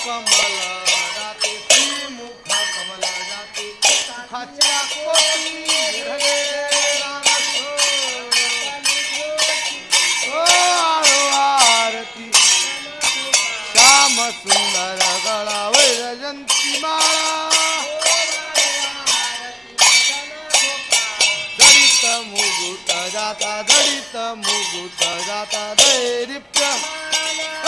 कमला जाते श्रीमुख कमला जाते सुखाच्या कोणी आरती श्याम सुंदर गळावर जयंती माळा दळित मुगुट जाता दळित मुगुट जाता दैरिप्य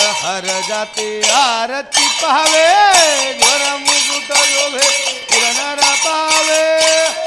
हर जाते आरती पाहावे गरम मुकुट योभे पुरनर पावे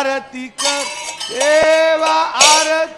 आरती कर देवा आरती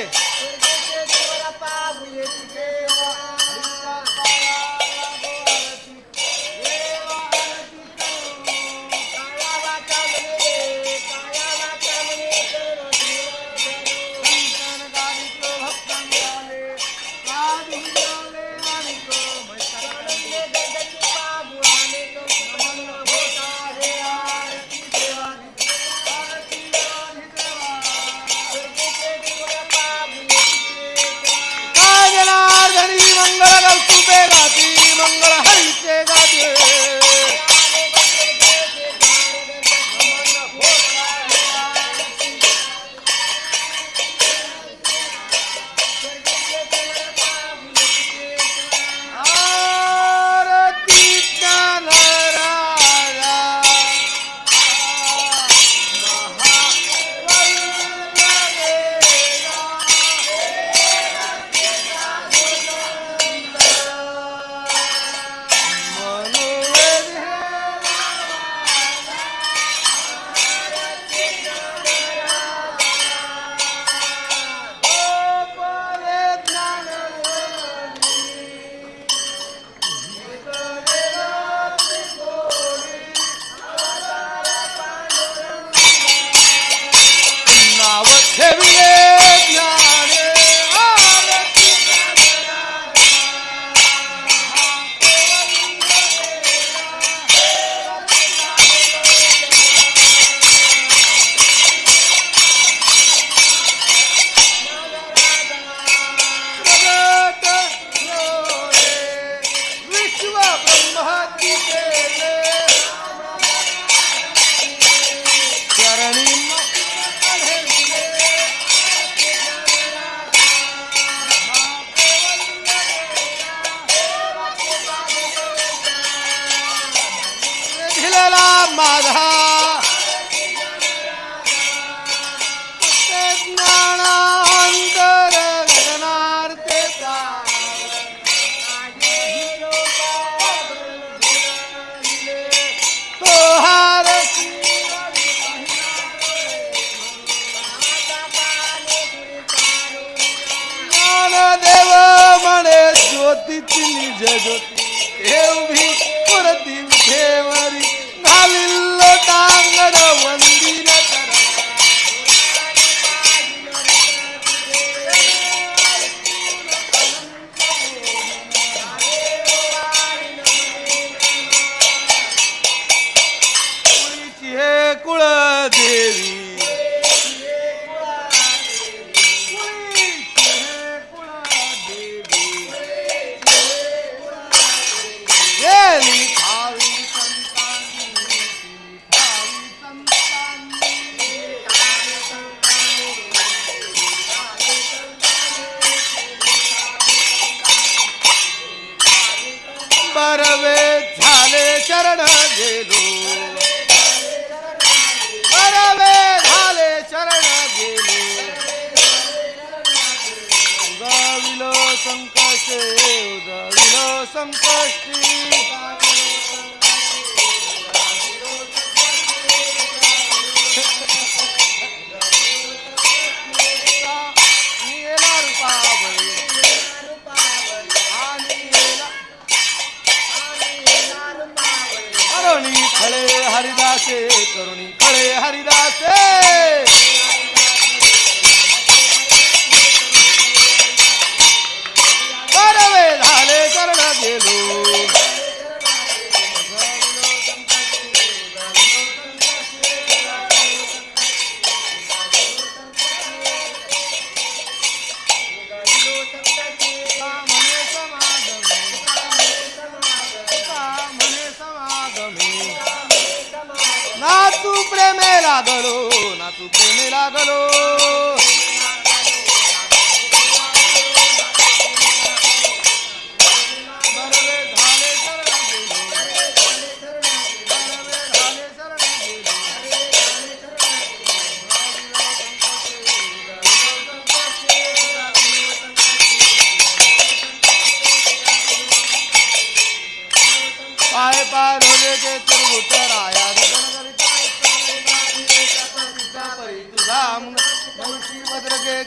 Yeah. কুবেরাদি Jesus. জ্যোতি চিনি জগতি হেউ ना तू प्रेमे लागलो ना तू प्रेमे लागलो पाय पाय रोले के तुरगुटरा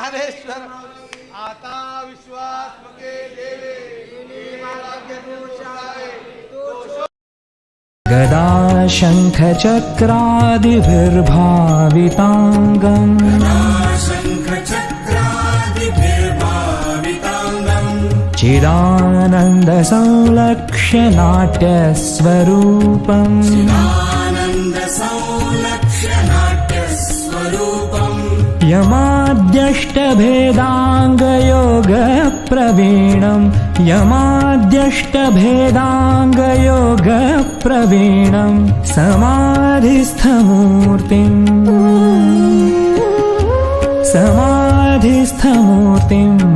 आता गदा शङ्खचक्रादिविर्भाविताङ्गम् शङ्खचक्रावि चिदानन्दसंलक्ष्य नाट्यस्वरूपम् यमाद्यष्टभेदाङ्गयोगप्रवीणम् यमाद्यष्टभेदाङ्गयोगप्रवीणम् समाधिस्थमूर्तिम् समाधिस्थमूर्तिम्